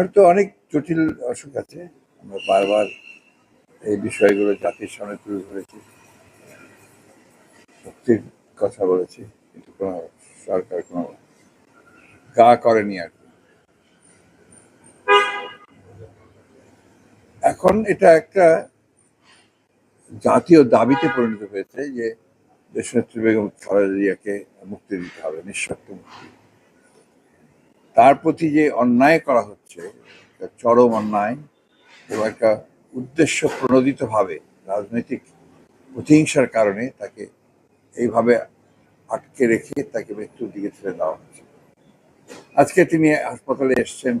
আপনার তো অনেক জটিল অসুখ আছে। আমরা বারবার এই বিষয়গুলো জাতির সামনে তুলে ধরেছি। মুক্তির কথা বলেছি, কিন্তু কোনো সরকার কোনো গা করেনি আর কি। এখন এটা একটা জাতীয় দাবিতে পরিণত হয়েছে যে দেশনেত্রী বেগম খালেদা জিয়াকে মুক্তি দিতে হবে নিঃশর্ত মুক্তি। তার প্রতি যে অন্যায় করা হচ্ছে চরম অন্যায় এবং একটা উদ্দেশ্য প্রণোদিতভাবে রাজনৈতিক প্রতিহিংসার কারণে তাকে এইভাবে আটকে রেখে তাকে মৃত্যুর দিকে ছেড়ে দেওয়া হচ্ছে। আজকে তিনি হাসপাতালে এসছেন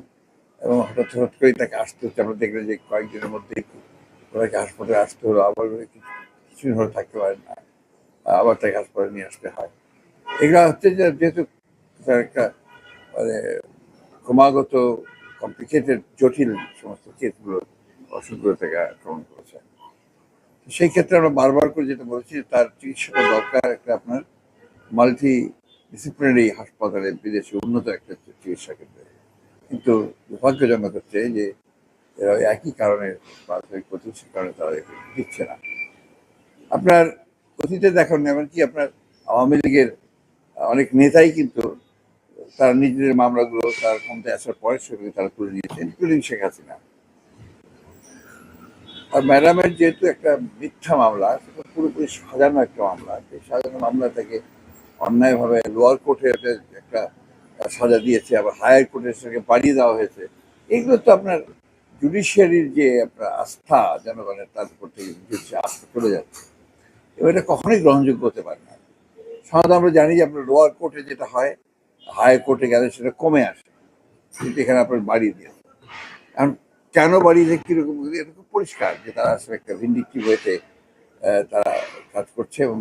এবং হঠাৎ হঠাৎ করেই তাকে আসতে হচ্ছে। আমরা দেখলেন যে কয়েকদিনের মধ্যেই ওনাকে হাসপাতালে আসতে হলো। আবার কিছু কিছুদিন হলে থাকতে পারেন না। আবার তাকে হাসপাতালে নিয়ে আসতে হয়। এগুলো হচ্ছে যে যেহেতু তার একটা মানে ক্রমাগত কমপ্লিকেটেড জটিল সমস্ত কেসগুলো অসুখগুলো থেকে আক্রমণ করেছে। সেই ক্ষেত্রে আমরা বারবার করে যেটা বলেছি তার চিকিৎসাটা দরকার একটা আপনার মাল্টি ডিসিপ্লিনারি হাসপাতালে, বিদেশে উন্নত একটা চিকিৎসা কেন্দ্রে কিন্তু দুর্ভাগ্যজনক হচ্ছে যে এরা ওই একই কারণে প্রাথমিক প্রতিষ্ঠার কারণে তারা দিচ্ছে না। আপনার অতীতে দেখুন এমনকি আপনার আওয়ামী লীগের অনেক নেতাই কিন্তু তারা নিজেদের মামলাগুলো তার ক্ষমতায় আসার পরে সেগুলো তারা তুলে নিয়েছেন, ইনক্লুডিং শেখ হাসিনা। আর ম্যাডামের যেহেতু একটা মিথ্যা মামলা, সেটা পুরোপুরি সাজানো একটা মামলা, সেই সাজানো মামলা থেকে অন্যায়ভাবে লোয়ার কোর্টে একটা সাজা দিয়েছে, আবার হায়ার কোর্টে সেটাকে বাড়িয়ে দেওয়া হয়েছে। এগুলো তো আপনার জুডিশিয়ারির যে আপনার আস্থা জনগণের, তার উপর থেকে আস্থা চলে যাচ্ছে। এবার এটা কখনোই গ্রহণযোগ্য হতে পারে না। সাধারণত আমরা জানি যে আপনার লোয়ার কোর্টে যেটা হয় হায়ার কোর্টে গেলে সেটা কমে আসে। কিন্তু এখানে আপনার বাড়িয়ে দিয়ে। এখন কেন বাড়িয়েছে কীরকম? এটা পরিষ্কার যে তারা আসলে একটা ভিন্ডিকটিভ হয়েছে তারা কাজ করছে এবং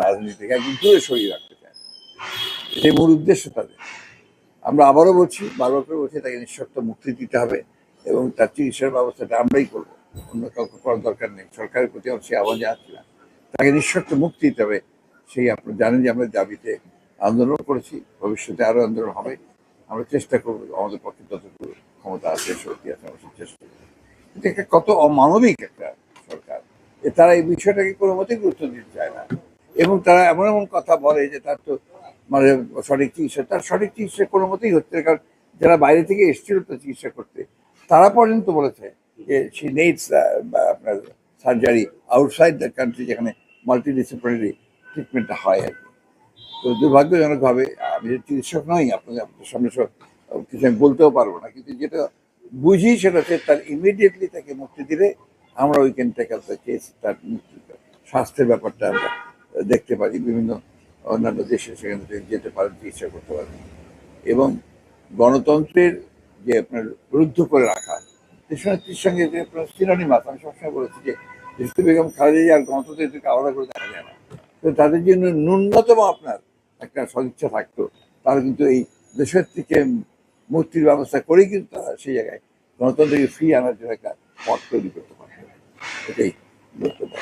রাজনীতি থেকে একদম দূরে সরিয়ে রাখতে চায়। এটাই মূল উদ্দেশ্য তাদের। আমরা আবারও বলছি, বারবার করে বলছি, তাকে নিঃশর্ত মুক্তি দিতে হবে এবং তার চিকিৎসার ব্যবস্থাটা আমরাই করব। অন্য কাউকে করার দরকার নেই। সরকারের প্রতি আমি সে আহ্বান জানাচ্ছিলাম। তাকে নিঃশর্ত মুক্তি দিতে হবে। সেই আপনি জানেন যে আমরা দাবিতে আন্দোলন করেছি, ভবিষ্যতে আরও আন্দোলন হবে। আমরা চেষ্টা করব, আমাদের পক্ষে যতটুকু ক্ষমতা আছে, শক্তি আছে, আমরা চেষ্টা করব। এটা একটা কত অমানবিক একটা সরকার। তারা এই বিষয়টাকে কোনো মতেই গুরুত্ব দিতে চায় না। এবং তারা এমন এমন কথা বলে যে তার তো মানে সঠিক চিকিৎসা, তার সঠিক চিকিৎসা কোনো মতেই হচ্ছে কারণ যারা বাইরে থেকে এসেছিল তো চিকিৎসা করতে, তারা পর্যন্ত বলেছে যে সি নেইডস আপনার সার্জারি আউটসাইড দ্য কান্ট্রি যেখানে মাল্টিডিসিপ্লিনারি ট্রিটমেন্টটা হয় আর কি। তো দুর্ভাগ্যজনকভাবে আমি যে চিকিৎসক নই আপনাদের আপনাদের সামনে সব কিছু আমি বলতেও পারব না। কিন্তু যেটা বুঝি সেটা হচ্ছে তার ইমিডিয়েটলি তাকে মুক্তি দিলে আমরা উই ক্যান টেক আপ তার মুক্তি স্বাস্থ্যের ব্যাপারটা আমরা দেখতে পারি। বিভিন্ন অন্যান্য দেশে সেখানে থেকে যেতে পারেন, চিকিৎসা করতে পারেন। এবং গণতন্ত্রের যে আপনার রুদ্ধ করে রাখা দেশনেত্রীর সঙ্গে যে আপনার মাথা আমি সবসময় বলেছি যে দেশটি বেগম খালেদা আর গণতন্ত্রের দিকে আলাদা করে দেখা যায় না। তো তাদের জন্য ন্যূনতম আপনার একটা সদিচ্ছা থাকতো। তারা কিন্তু এই দেশের থেকে মুক্তির ব্যবস্থা করেই কিন্তু তারা সেই জায়গায় গণতন্ত্রকে ফ্রি আনার জন্য একটা পথ তৈরি করতে পারতো এটাই বক্তব্য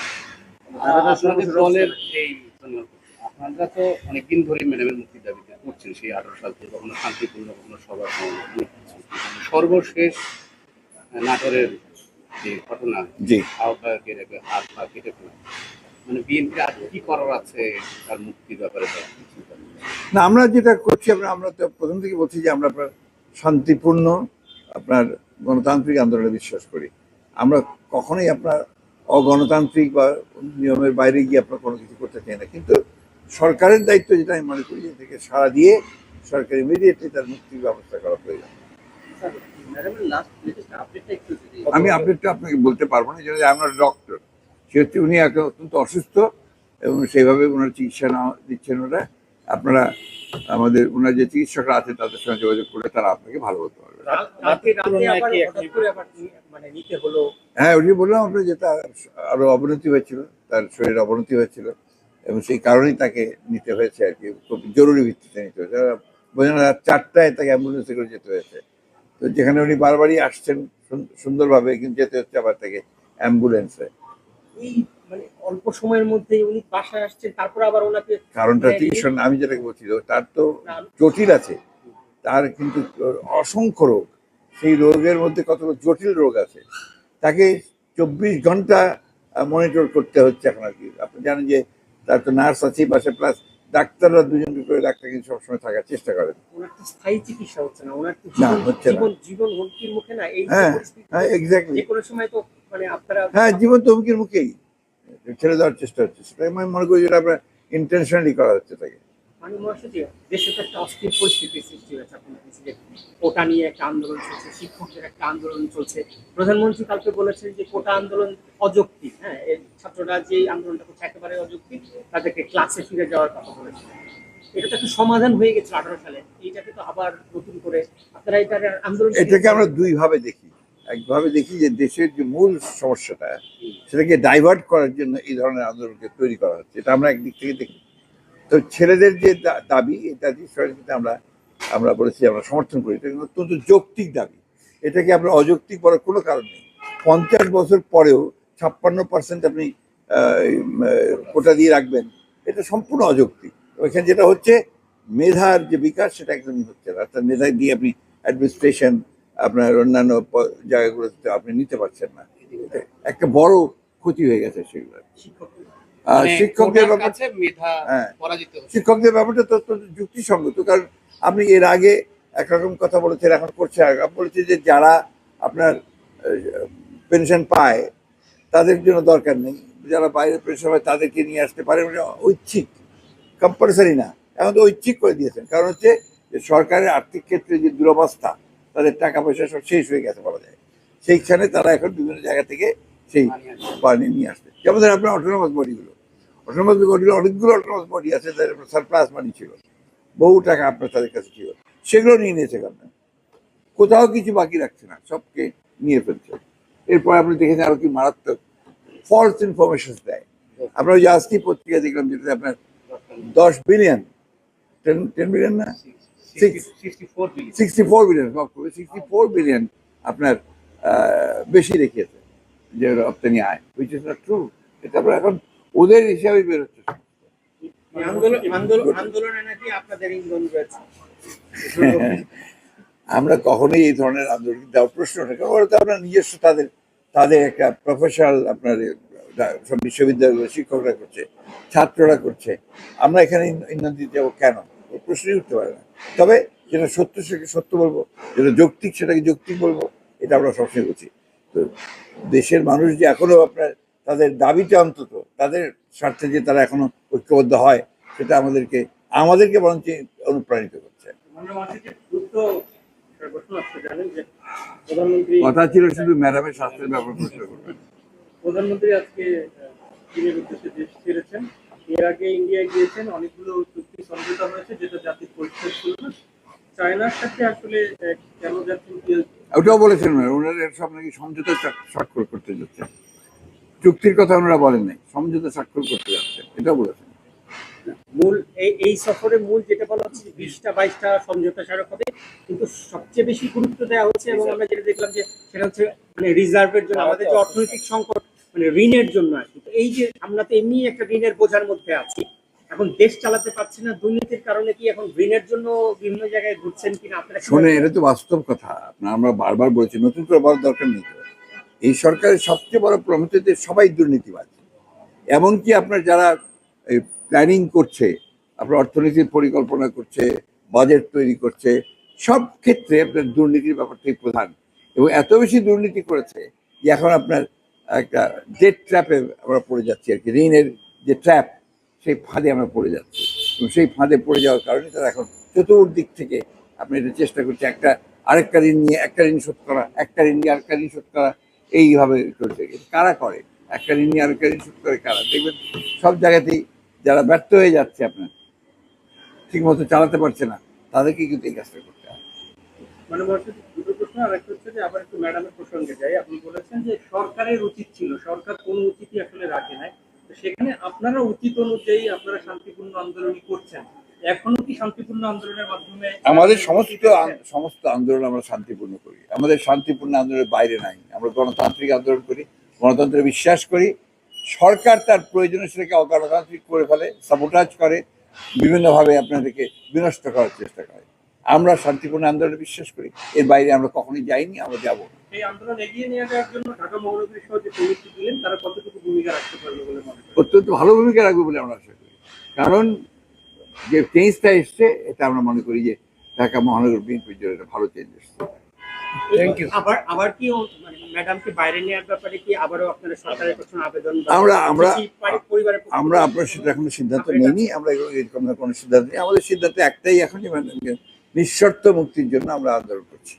আপনারা তো অনেকদিন ধরে ম্যাডামের মুক্তির দাবিতে করছেন সেই আঠারো সাল থেকে কখনো শান্তিপূর্ণ কখনো কিছু। সর্বশেষ নাটোরের যে ঘটনা জি। আহ্বায়কের হাত পা কেটে ফেলা। মানে বিএনপির আর কি করার আছে তার মুক্তির ব্যাপারে? না আমরা যেটা করছি আমরা আমরা তো প্রথম থেকে বলছি যে আমরা আপনার শান্তিপূর্ণ আপনার গণতান্ত্রিক আন্দোলনে বিশ্বাস করি। আমরা কখনোই আপনার অগণতান্ত্রিক বা নিয়মের বাইরে গিয়ে আপনার কোনো কিছু করতে চাই না। কিন্তু সরকারের দায়িত্ব যেটা আমি মনে করি যে থেকে সাড়া দিয়ে সরকার ইমিডিয়েটলি তার মুক্তির ব্যবস্থা করা প্রয়োজন। আমি আপডেটটা আপনাকে বলতে পারব না যেটা আমার ডক্টর সেহেতু উনি এখন অত্যন্ত অসুস্থ এবং সেইভাবে ওনার চিকিৎসা না দিচ্ছেন ওরা আপনারা আমাদের ওনার যে চিকিৎসকরা আছে তাদের সঙ্গে যোগাযোগ করে তারা আপনাকে ভালো হতে পারবে। মানে নিতে হলো? হ্যাঁ ওটি বললাম আপনার যে তার আরও অবনতি হয়েছিল তার শরীরে অবনতি হয়েছিল এবং সেই কারণেই তাকে নিতে হয়েছে আর কি খুব জরুরি ভিত্তিতে নিতে হয়েছে। বোঝানো রাত চারটায় তাকে অ্যাম্বুলেন্সে করে যেতে হয়েছে। তো যেখানে উনি বারবারই আসছেন সুন- সুন্দরভাবে কিন্তু যেতে হচ্ছে আবার তাকে অ্যাম্বুলেন্সে। এই মানে অল্প সময়ের মধ্যে উনি বাসায় আসছেন তারপর আবার ওনাকে কারণটা চিকিৎসা আমি যেটাকে বলছি তার তো জটিল আছে। তার কিন্তু অসংখ্য রোগ। সেই রোগের মধ্যে কতগুলো জটিল রোগ আছে। তাকে চব্বিশ ঘণ্টা মনিটর করতে হচ্ছে এখন আর কি। আপনি জানেন যে তার তো নার্স আছে পাশে প্লাস ডাক্তাররা দুজন করে ডাক্তার কিন্তু সবসময় থাকার চেষ্টা করেন। স্থায়ী চিকিৎসা হচ্ছে না ওনার জীবন হচ্ছে জীবন হুমকির মুখে না এই হ্যাঁ, হ্যাঁ এক্স্যাক্টলি যে কোনো সময় তো হ্যাঁ জীবন তো হুমকির মুখেই ছেড়ে দেওয়ার চেষ্টা হচ্ছে। সেটা আমি মনে করি যেটা আপনার ইন্টেনশনালি করা হচ্ছে তাকে। মানে দেশে তো একটা অস্থির পরিস্থিতি সৃষ্টি হয়েছে আপনার কাছে যে কোটা নিয়ে একটা আন্দোলন চলছে শিক্ষকদের একটা আন্দোলন চলছে। প্রধানমন্ত্রী কালকে বলেছেন যে কোটা আন্দোলন অযৌক্তিক হ্যাঁ ছাত্ররা যে আন্দোলনটা করছে একেবারে অযৌক্তিক তাদেরকে ক্লাসে ফিরে যাওয়ার কথা বলেছেন। এটা তো একটা সমাধান হয়ে গেছে আঠারো সালে এইটাকে তো আবার নতুন করে আপনারা এটার আন্দোলন এটাকে আমরা দুই ভাবে দেখি। একভাবে দেখি যে দেশের যে মূল সমস্যাটা, সেটাকে ডাইভার্ট করার জন্য এই ধরনের আন্দোলনকে তৈরি করা হচ্ছে। এটা আমরা একদিক থেকে দেখি। তো ছেলেদের যে দাবি, এটা বিষয়টিতে আমরা আমরা বলেছি আমরা সমর্থন করি, এটা কিন্তু অত্যন্ত যৌক্তিক দাবি। এটাকে আমরা অযৌক্তিক বলার কোনো কারণ নেই। পঞ্চাশ বছর পরেও ছাপ্পান্ন পার্সেন্ট আপনি কোটা দিয়ে রাখবেন, এটা সম্পূর্ণ অযৌক্তিক। ওইখানে যেটা হচ্ছে, মেধার যে বিকাশ, সেটা একদমই হচ্ছে না। অর্থাৎ মেধা দিয়ে আপনি অ্যাডমিনিস্ট্রেশন আপনার অন্যান্য জায়গাগুলোতে আপনি নিতে পারছেন না। একটা বড় ক্ষতি হয়ে গেছে সেগুলো। মানে শিক্ষকদের মেধা হ্যাঁ। শিক্ষকদের ব্যাপারটা তো যুক্তিসঙ্গত কারণ আপনি এর আগে একরকম কথা বলেছেন এখন করছে বলেছে যে যারা আপনার পেনশন পায় তাদের জন্য দরকার নেই। যারা বাইরে পেনশন পায় তাদেরকে নিয়ে আসতে পারে মানে ঐচ্ছিক কম্পালসারি না। এখন তো ঐচ্ছিক করে দিয়েছেন। কারণ হচ্ছে যে সরকারের আর্থিক ক্ষেত্রে যে দুরবস্থা তাদের টাকা পয়সা সব শেষ হয়ে গেছে বলা যায়। সেইখানে তারা এখন বিভিন্ন জায়গা থেকে সেই পানি নিয়ে আসবে যেমন ধরেন আপনার অটোনমাস বডিগুলো অটোনমাস বডিগুলো অনেকগুলো অটোনমাস বডি আছে যাদের সারপ্লাস মানি ছিল। বহু টাকা আপনার তাদের কাছে ছিল। সেগুলো নিয়ে নিয়েছে গভর্নমেন্ট কোথাও কিছু বাকি রাখছে না সবকে নিয়ে ফেলছে। এরপর আপনি দেখেছেন আরও কি মারাত্মক ফলস ইনফরমেশন দেয়। আপনার ওই যে আজকে পত্রিকা দেখলাম যেটাতে আপনার দশ বিলিয়ন টেন টেন বিলিয়ন না? Six. 64 billion sixty four billion sixty four billion আপনার বেশি দেখিয়েছে যে রপ্তানি আয় উইচ ইজ নট ট্রু এটা আমরা এখন ওদের হিসাবে ইন্ধন রয়েছে। আমরা কখনোই এই ধরনের আন্দোলন দেওয়ার প্রশ্ন ওঠে ওরা তো আপনার নিজস্ব তাদের তাদের একটা প্রফেশনাল আপনার সব বিশ্ববিদ্যালয়গুলো শিক্ষকরা করছে ছাত্ররা করছে। আমরা এখানে ইন- ইন্ধন দিতে যাব কেন? প্রশ্নই উঠতে পারে না। তবে যেটা সত্য সেটাকে সত্য বলব যেটা যৌক্তিক সেটাকে যৌক্তিক বলব এটা আমরা সবসময় বলছি। তো দেশের মানুষ যে এখনও আপনার তাদের দাবিটা অন্তত তাদের স্বার্থে যে তারা এখনও ঐক্যবদ্ধ হয় সেটা আমাদেরকে আমাদেরকে বরঞ্চ অনুপ্রাণিত করছে। কথা ছিল শুধু ম্যাডামের স্বাস্থ্যের ব্যাপার প্রশ্ন করবেন প্রধানমন্ত্রী আজকে চীনের উদ্দেশ্যে দেশ ছেড়েছেন। এর আগে ইন্ডিয়ায় গিয়েছেন অনেকগুলো চুক্তি সমঝোতা হয়েছে যেটা জাতির পরিষ্কার ছিল না। চায়নার সাথে আসলে কেন যাচ্ছেন ওটাও বলেছেন না ওনারা সব নাকি সমঝোতা স্বাক্ষর করতে যাচ্ছে। চুক্তির কথা ওনারা বলেন নাই সমঝোতা স্বাক্ষর করতে যাচ্ছে এটাও বলেছেন। মূল এই এই সফরে মূল যেটা বলা হচ্ছে বিশটা বাইশটা সমঝোতা স্মারক হবে কিন্তু সবচেয়ে বেশি গুরুত্ব দেওয়া হচ্ছে এবং আমরা যেটা দেখলাম যে সেটা হচ্ছে মানে রিজার্ভের জন্য আমাদের যে অর্থনৈতিক সংকট মানে ঋণের জন্য আর এই যে আমরা তো এমনি একটা ঋণের বোঝার মধ্যে আছি। এখন দেশ চালাতে পারছি না দুর্নীতির কারণে কি এখন ঋণের জন্য বিভিন্ন জায়গায় ঘুরছেন কিনা আপনারা শুনে এটা তো বাস্তব কথা। আমরা বারবার বলেছি নতুন করে বলার দরকার নেই এই সরকারের সবচেয়ে বড় প্রমিত যে সবাই দুর্নীতিবাজ। এমনকি আপনার যারা প্ল্যানিং করছে আপনার অর্থনীতির পরিকল্পনা করছে বাজেট তৈরি করছে সব ক্ষেত্রে আপনার দুর্নীতির ব্যাপারটাই প্রধান। এবং এত বেশি দুর্নীতি করেছে যে এখন আপনার একটা ডেট ট্র্যাপে আমরা পড়ে যাচ্ছি আর কি, ঋণের যে ট্র্যাপ সেই ফাঁদে আমরা পড়ে যাচ্ছি। এবং সেই ফাঁদে পড়ে যাওয়ার কারণে তারা এখন চতুর্দিক থেকে আপনি এটা চেষ্টা করছে একটা আরেকটা ঋণ নিয়ে, একটা ঋণ শোধ করা, একটা ঋণ নিয়ে আরেকটা ঋণ শোধ করা, এইভাবে চলছে। কারা করে? একটা ঋণ নিয়ে আরেকটা ঋণ শোধ করে কারা? দেখবেন সব জায়গাতেই যারা ব্যর্থ হয়ে যাচ্ছে আপনার ঠিক মতো চালাতে পারছে না, তাদেরকে কিন্তু এই কাজটা করতে হবে। মানে প্রশ্ন, আর একটা হচ্ছে যে আবার একটু ম্যাডামের প্রসঙ্গে যাই। আপনি বলেছেন যে সরকারের উচিত ছিল। সরকার কোন উচিতই আসলে রাখে নাই। সেখানে আপনারা উচিত অনুযায়ী আপনারা শান্তিপূর্ণ আন্দোলন করছেন। এখনও কি শান্তিপূর্ণ আন্দোলনের মাধ্যমে আমাদের সমস্ত সমস্ত আন্দোলন আমরা শান্তিপূর্ণ করি। আমাদের শান্তিপূর্ণ আন্দোলনের বাইরে নাই। আমরা গণতান্ত্রিক আন্দোলন করি, গণতন্ত্রে বিশ্বাস করি। সরকার তার প্রয়োজনে সেটাকে অগণতান্ত্রিক করে ফেলে সাবোটাজ করে, বিভিন্নভাবে আপনাদেরকে বিনষ্ট করার চেষ্টা করে। আমরা শান্তিপূর্ণ আন্দোলনে বিশ্বাস করি। এর বাইরে আমরা কখনোই যাইনি আমরা যাব না। এই আন্দোলন এগিয়ে নিয়ে যাওয়ার জন্য ঢাকা মহানগরী সহ যে কমিটি দিলেন তারা কতটুকু ভূমিকা রাখতে পারবে বলে মনে করেন? অত্যন্ত ভালো ভূমিকা রাখবে বলে আমরা আশা করি। কারণ যে চেঞ্জটা এসছে এটা আমরা মনে করি যে ঢাকা মহানগর বিএনপির জন্য একটা ভালো চেঞ্জ এসছে. আবার আবার কি মানে ম্যাডামকে বাইরে নেওয়ার ব্যাপারে কি আবারও আপনারা সরকারের কাছে আবেদন আমরা- আমরা- পরিবারের আমরা আপনার সেটা এখনও সিদ্ধান্ত নিইনি আমরা এরকম কোনো সিদ্ধান্ত নেই। আমাদের সিদ্ধান্ত একটাই এখন যে মানে নিঃশর্ত মুক্তির জন্য আমরা আন্দোলন করছি।